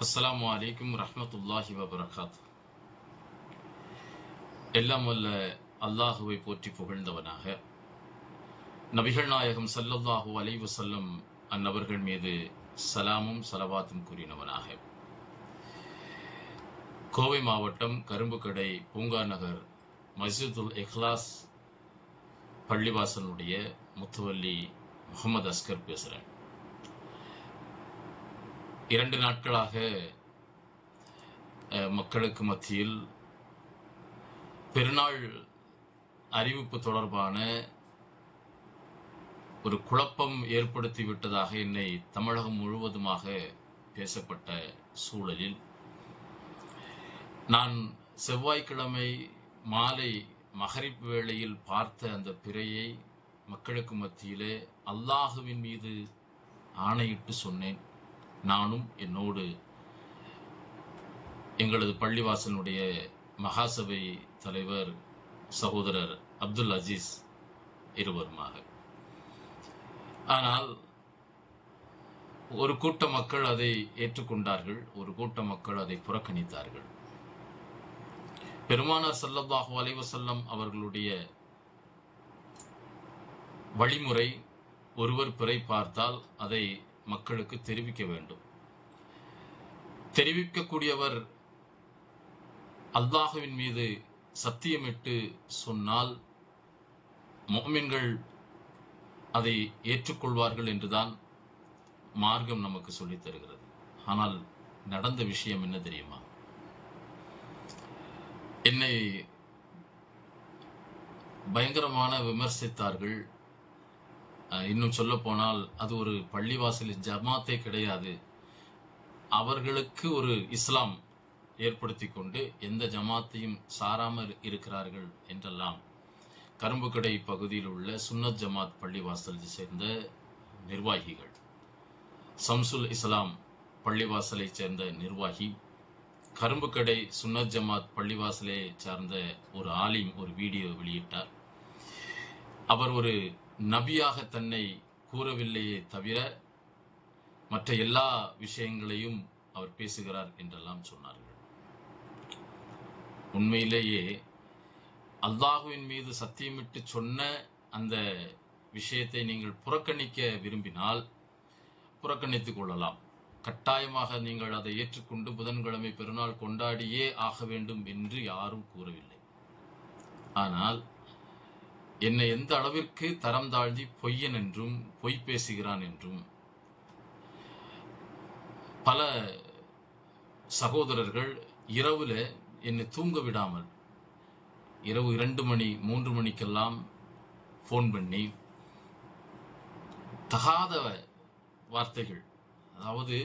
அஸ்ஸலாமு அலைக்கும் ரஹமத்துல்லாஹி வபரகாத் எல்லாம் வல்ல அல்லாஹுவை போற்றி புகழ்ந்தவனாக நபிகள் நாயகம் சல்லல்லாஹு அலைவு செல்லும் அந்நபர்கள் மீது சலாமும் சலவாத்தும் கூறினவனாக கோவை மாவட்டம் கரும்புக்கடை பூங்கா நகர் மஸ்ஜிதுல் இஹ்லாஸ் பள்ளிவாசனுடைய முத்துவல்லி முகமது அஸ்கர் பேசுறேன் இரண்டு நாட்களாக மக்களுக்கு மத்தியில் பெருநாள் அறிவிப்பு தொடர்பான ஒரு குழப்பம் ஏற்படுத்தி விட்டதாக என்னை தமிழகம் முழுவதுமாக பேசப்பட்ட சூழலில் நான் செவ்வாய்க்கிழமை மாலை மகரிப் வேளையில் பார்த்த அந்த பிறையை மக்களுக்கு மத்தியிலே அல்லாஹுவின் மீது ஆணையிட்டு சொன்னேன். நானும் என்னோடு எங்களது பள்ளிவாசனுடைய மகாசபை தலைவர் சகோதரர் அப்துல் அஜீஸ் இருவருமாக. ஆனால் ஒரு கூட்ட மக்கள் அதை ஏற்றுக்கொண்டார்கள் ஒரு கூட்ட மக்கள் அதை புறக்கணித்தார்கள். பெருமானார் ஸல்லல்லாஹு அலைவசல்லம் அவர்களுடைய வழிமுறை ஒருவர் பிறை பார்த்தால் அதை மக்களுக்கு தெரிவிக்க வேண்டும். தெரிவிக்கக்கூடியவர் அல்லாஹுவின் மீது சத்தியமிட்டு சொன்னால் மோமின்கள் அதை ஏற்றுக்கொள்வார்கள் என்றுதான் மார்க்கம் நமக்கு சொல்லித் தருகிறது. ஆனால் நடந்த விஷயம் என்ன தெரியுமா? என்னை பயங்கரமான விமர்சித்தார்கள். இன்னும் சொல்ல போனால் அது ஒரு பள்ளிவாசலில் ஜமாத்தே கிடையாது. அவர்களுக்கு ஒரு இஸ்லாம் ஏற்படுத்தி கொண்டு எந்த ஜமாத்தையும் சாராமல் இருக்கிறார்கள் என்றெல்லாம் கரும்புக்கடை பகுதியில் உள்ள சுன்னத் ஜமாத் பள்ளிவாசலை சேர்ந்த நிர்வாகிகள். சம்சுல் இஸ்லாம் பள்ளிவாசலை சேர்ந்த நிர்வாகி கரும்புக்கடை சுன்னத் ஜமாத் பள்ளிவாசலை சார்ந்த ஒரு ஆலிம் ஒரு வீடியோ வெளியிட்டார். அவர் ஒரு நபியாக தன்னை கூறவில்லையே தவிர மற்ற எல்லா விஷயங்களையும் அவர் பேசுகிறார் என்றெல்லாம் சொன்னார்கள். உண்மையிலேயே அல்லாஹுவின் மீது சத்தியமிட்டு சொன்ன அந்த விஷயத்தை நீங்கள் புறக்கணிக்க விரும்பினால் புறக்கணித்துக் கொள்ளலாம். கட்டாயமாக நீங்கள் அதை ஏற்றுக்கொண்டு புதன்கிழமை பெருநாள் கொண்டாடியே ஆக வேண்டும் என்று யாரும் கூறவில்லை. ஆனால் என்னை எந்த அளவிற்கு தரம் தாழ்த்தி பொய்யன் என்றும் பொய் பேசுகிறான் என்றும் பல சகோதரர்கள் இரவுல என்னை தூங்க விடாமல் இரவு இரண்டு மணி மூன்று மணிக்கெல்லாம் ஃபோன் பண்ணி தகாத வார்த்தைகள் அதாவது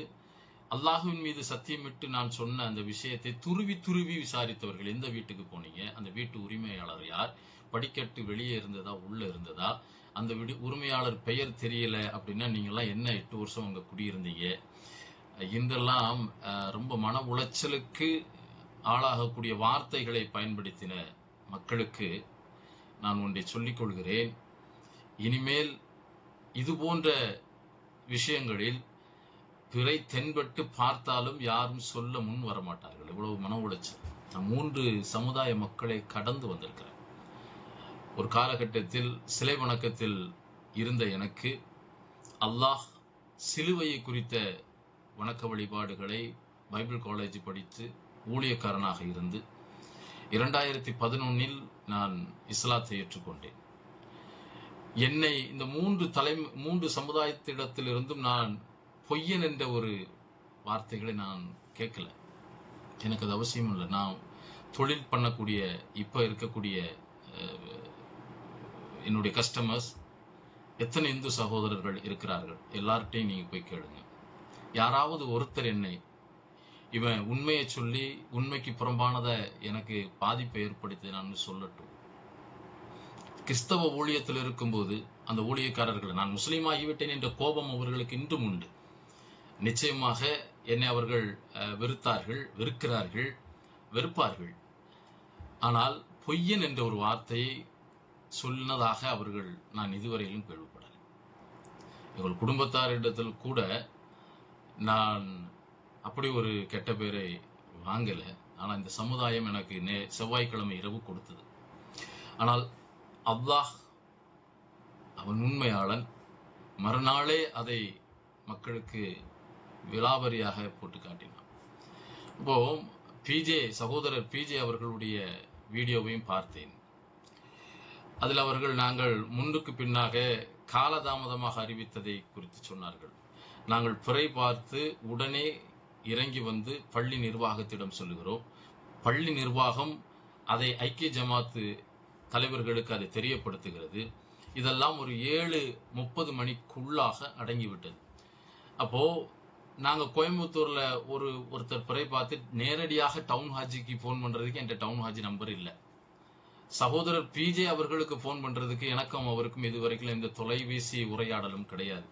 அல்லாஹுவின் மீது சத்தியமிட்டு நான் சொன்ன அந்த விஷயத்தை துருவி துருவி விசாரித்தவர்கள் எந்த வீட்டுக்கு போனீங்க? அந்த வீட்டு உரிமையாளர் யார்? படிக்கட்டு வெளியே இருந்ததா உள்ள இருந்ததா? அந்த விடு உரிமையாளர் பெயர் தெரியல அப்படின்னா நீங்கெல்லாம் என்ன எட்டு வருஷம் அங்க குடியிருந்தீங்க? இதெல்லாம் ரொம்ப மன உளைச்சலுக்கு ஆளாகக்கூடிய வார்த்தைகளை பயன்படுத்தின மக்களுக்கு நான் ஒன்றை சொல்லிக் கொள்கிறேன். இனிமேல் இது போன்ற விஷயங்களில் பிறை தென்பட்டு பார்த்தாலும் யாரும் சொல்ல முன் வர மாட்டார்கள் இவ்வளவு மன உளைச்சல். மூன்று சமுதாய மக்களை கடந்து வந்திருக்கிறார் ஒரு காலகட்டத்தில் சிலை வணக்கத்தில் இருந்த எனக்கு அல்லாஹ் சிலுவையை குறித்த வணக்க வழிபாடுகளை பைபிள் காலேஜ் படித்து ஊழியக்காரனாக இருந்து இரண்டாயிரத்தி பதினொன்னில் நான் இஸ்லாத்தை ஏற்றுக்கொண்டேன். என்னை இந்த மூன்று தலை மூன்று சமுதாயத்திடத்திலிருந்தும் நான் பொய்யன் என்ற ஒரு வார்த்தைகளை நான் கேட்கல. எனக்கு அது அவசியம் இல்லை நான் தொழில் பண்ணக்கூடிய இப்போ இருக்கக்கூடிய என்னுடைய கஸ்டமர்ஸ் எத்தனை இந்து சகோதரர்கள் இருக்கிறார்கள்? எல்லார்ட்டையும் நீங்க போய் கேளுங்க. யாராவது ஒருத்தர் என்னை இவன் உண்மையை சொல்லி உண்மைக்கு புறம்பானதை எனக்கு பாதிப்பை ஏற்படுத்தினான்னு சொல்லட்டும். கிறிஸ்தவ ஊழியத்தில் இருக்கும்போது அந்த ஊழியக்காரர்கள் நான் முஸ்லீம் ஆகிவிட்டேன் என்ற கோபம் அவர்களுக்கு இன்றும் உண்டு. நிச்சயமாக என்னை அவர்கள் அஹ், வெறுத்தார்கள் வெறுக்கிறார்கள் வெறுப்பார்கள். ஆனால் பொய்யன் என்ற ஒரு வார்த்தையை சொன்னதாக அவர்கள் நான் இதுவரையிலும் கேள்விப்படலை. எங்கள் குடும்பத்தாரிடத்தில் கூட நான் அப்படி ஒரு கெட்ட பேரை வாங்கல. ஆனால் இந்த சமுதாயம் எனக்கு நே செவ்வாய்க்கிழமை இரவு கொடுத்தது. ஆனால் அல்லாஹ் அவன் உண்மையாளன் மறுநாளே அதை மக்களுக்கு விலாவரியாக போட்டு காட்டினான். இப்போ பிஜே சகோதரர் பிஜே அவர்களுடைய வீடியோவையும் பார்த்தேன். அதில் அவர்கள் நாங்கள் முன்னுக்கு பின்னாக காலதாமதமாக அறிவித்ததை குறித்து சொன்னார்கள். நாங்கள் பிறை பார்த்து உடனே இறங்கி வந்து பள்ளி நிர்வாகத்திடம் சொல்லுகிறோம். பள்ளி நிர்வாகம் அதை ஐக்கிய ஜமாத்து தலைவர்களுக்கு அதை தெரியப்படுத்துகிறது. இதெல்லாம் ஒரு ஏழு முப்பது மணிக்குள்ளாக அடங்கிவிட்டது. அப்போ நாங்கள் கோயம்புத்தூர்ல ஒரு ஒருத்தர் பிறை பார்த்து நேரடியாக டவுன் ஹாஜிக்கு போன் பண்றதுக்கு என்கிட்ட டவுன் ஹாஜி நம்பர் இல்லை. சகோதரர் பிஜே அவர்களுக்கு போன் பண்றதுக்கு எனக்கும் அவருக்கும் இதுவரைக்கும் எந்த தொலைபேசி உரையாடலும் கிடையாது.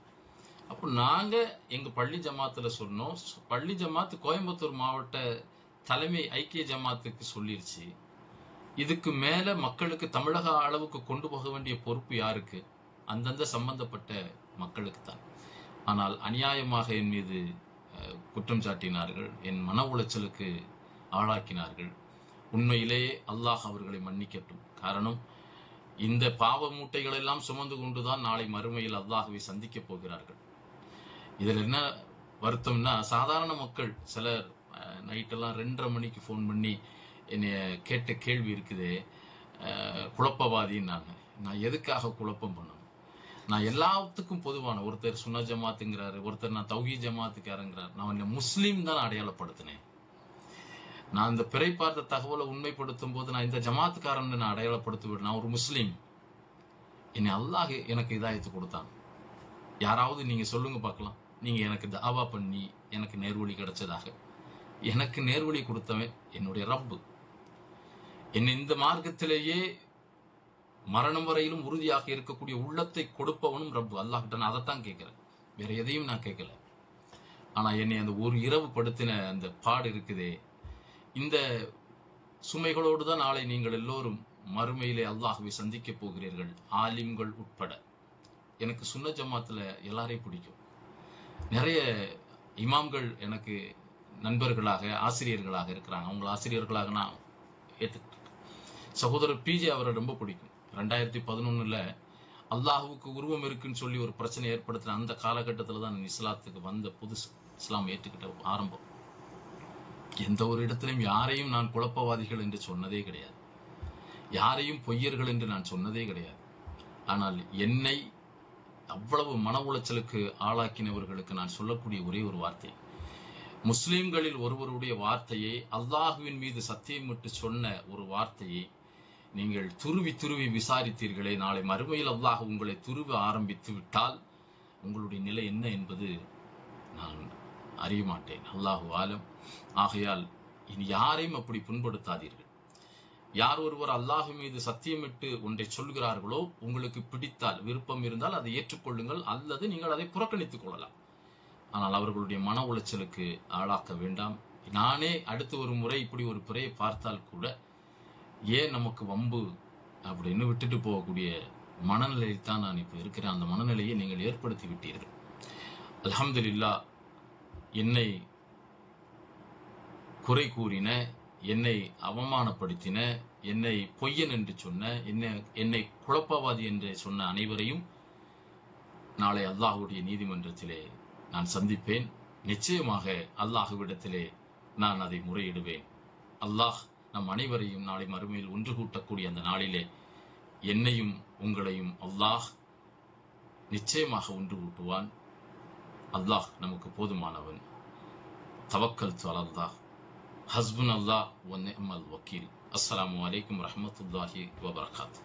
அப்போ நாங்க எங்க பள்ளி ஜமாத்துல சொன்னோம். பள்ளி ஜமாத்து கோயம்புத்தூர் மாவட்ட தலைமை ஐக்கிய ஜமாத்துக்கு சொல்லிருச்சு. இதுக்கு மேல மக்களுக்கு தமிழக அளவுக்கு கொண்டு போக வேண்டிய பொறுப்பு யாருக்கு? அந்தந்த சம்பந்தப்பட்ட மக்களுக்கு தான். ஆனால் அநியாயமாக என் மீது அஹ், குற்றம் சாட்டினார்கள். என் மன உளைச்சலுக்கு ஆளாக்கினார்கள். உண்மையிலேயே அல்லாஹ் அவர்களை மன்னிக்கட்டும். காரணம் இந்த பாவ மூட்டைகள் எல்லாம் சுமந்து கொண்டுதான் நாளை மறுமையில் அல்லாஹுவை சந்திக்க போகிறார்கள். இதில் என்ன வருத்தம்னா சாதாரண மக்கள் சிலர் நைட்டெல்லாம் ரெண்டரை மணிக்கு ஃபோன் பண்ணி என்னைய கேட்ட கேள்வி இருக்குது. குழப்பவாதின்னாங்க. நான் எதுக்காக குழப்பம் பண்ணணும்? நான் எல்லாத்துக்கும் பொதுவான ஒருத்தர் சுன்ன ஜமாத்துங்கிறாரு ஒருத்தர் நான் தௌஹி ஜமாத்துக்காரங்கிறார். நான் என்னை முஸ்லீம் தான் அடையாளப்படுத்தினேன். நான் இந்த பிறை பார்த்த தகவலை உண்மைப்படுத்தும் போது நான் இந்த ஜமாத்துக்காரன் நான் அடையாளப்படுத்துவேன் நான் ஒரு முஸ்லீம். என்னை அல்லாஹ் எனக்கு இதாயத்து கொடுத்தான். யாராவது நீங்க சொல்லுங்க பார்க்கலாம். நீங்க எனக்கு தாவா பண்ணி எனக்கு நேர்வழி கிடைச்சதாக. எனக்கு நேர்வழி கொடுத்தவன் என்னுடைய ரப்பு. என்னை இந்த மார்க்கத்திலேயே மரணம் வரையிலும் உறுதியாக இருக்கக்கூடிய உள்ளத்தை கொடுப்பவனும் ரப்பு. அல்லாஹ் கிட்ட நான் அதைத்தான் கேட்கிறேன். வேற எதையும் நான் கேட்கல. ஆனா என்னை அந்த ஒரு இரவு படுத்தின அந்த பாடு இருக்குதே இந்த சுமைகளோடு தான் நாளை நீங்கள் எல்லோரும் மறுமையிலே அல்லாஹுவை சந்திக்க போகிறீர்கள் ஆலிம்கள் உட்பட. எனக்கு சுன்ன ஜமாத்தில் எல்லாரையும் பிடிக்கும். நிறைய இமாம்கள் எனக்கு நண்பர்களாக ஆசிரியர்களாக இருக்கிறாங்க. அவங்க ஆசிரியர்களாக நான் ஏற்றுக்கிட்டேன் சகோதரர் பிஜே அவரை ரொம்ப பிடிக்கும். ரெண்டாயிரத்தி பதினொன்னுல அல்லாஹுவுக்கு உருவம் இருக்குன்னு சொல்லி ஒரு பிரச்சனை ஏற்படுத்தின அந்த காலகட்டத்தில் தான் இஸ்லாத்துக்கு வந்த புதுசு. இஸ்லாம் ஏற்றுக்கிட்ட ஆரம்பம். எந்த ஒரு இடத்திலும் யாரையும் நான் குழப்பவாதிகள் என்று சொன்னதே கிடையாது. யாரையும் பொய்யர்கள் என்று நான் சொன்னதே கிடையாது. ஆனால் என்னை அவ்வளவு மன உளைச்சலுக்கு ஆளாக்கினவர்களுக்கு நான் சொல்லக்கூடிய ஒரே ஒரு வார்த்தை. முஸ்லிம்களில் ஒருவருடைய வார்த்தையை அல்லாஹுவின் மீது சத்தியம் விட்டு சொன்ன ஒரு வார்த்தையை நீங்கள் துருவி துருவி விசாரித்தீர்களே நாளை மறுமையில் அல்லாஹ் உங்களை துருவ ஆரம்பித்து விட்டால் உங்களுடைய நிலை என்ன என்பது நான் அறிய மாட்டேன் அல்லாஹு ஆலம். ஆகையால் இனி யாரையும் அப்படி புண்படுத்தாதீர்கள். யார் ஒருவர் அல்லாஹ் மீது சத்தியமிட்டு ஒன்றை சொல்கிறார்களோ உங்களுக்கு பிடித்தால் விருப்பம் இருந்தால் அதை ஏற்றுக்கொள்ளுங்கள் அல்லது நீங்கள் அதை புறக்கணித்துக் கொள்ளலாம். ஆனால் அவர்களுடைய மன உளைச்சலுக்கு ஆளாக்க வேண்டாம். நானே அடுத்து ஒரு முறை இப்படி ஒரு பிறையை பார்த்தால் கூட ஏன் நமக்கு வம்பு அப்படின்னு விட்டுட்டு போகக்கூடிய மனநிலையில் தான் நான் இப்போ இருக்கிறேன். அந்த மனநிலையை நீங்கள் ஏற்படுத்தி விட்டீர்கள் அலமதுல்லா என்னை குறை கூறின என்னை அவமானப்படுத்தின என்னை பொய்யன் என்று சொன்ன என்னை என்னை குழப்பவாதி என்று சொன்ன அனைவரையும் நாளை அல்லாஹுடைய நீதிமன்றத்திலே நான் சந்திப்பேன். நிச்சயமாக அல்லாஹுவிடத்திலே நான் அதை முறையிடுவேன். அல்லாஹ் நம் அனைவரையும் நாளை மறுமையில் ஒன்று கூட்டக்கூடிய அந்த நாளிலே என்னையும் உங்களையும் அல்லாஹ் நிச்சயமாக ஒன்று கூட்டுவான். அல்லாஹ் நமக்கு போதுமானவன் தவக்கல் அல்லாஹ் ஹஸ்புன் அல்லாஹ் ஒன் வக்கீல் அஸ்ஸலாமு அலைக்கும் வரஹமத்துல்லாஹி வபரகாத்து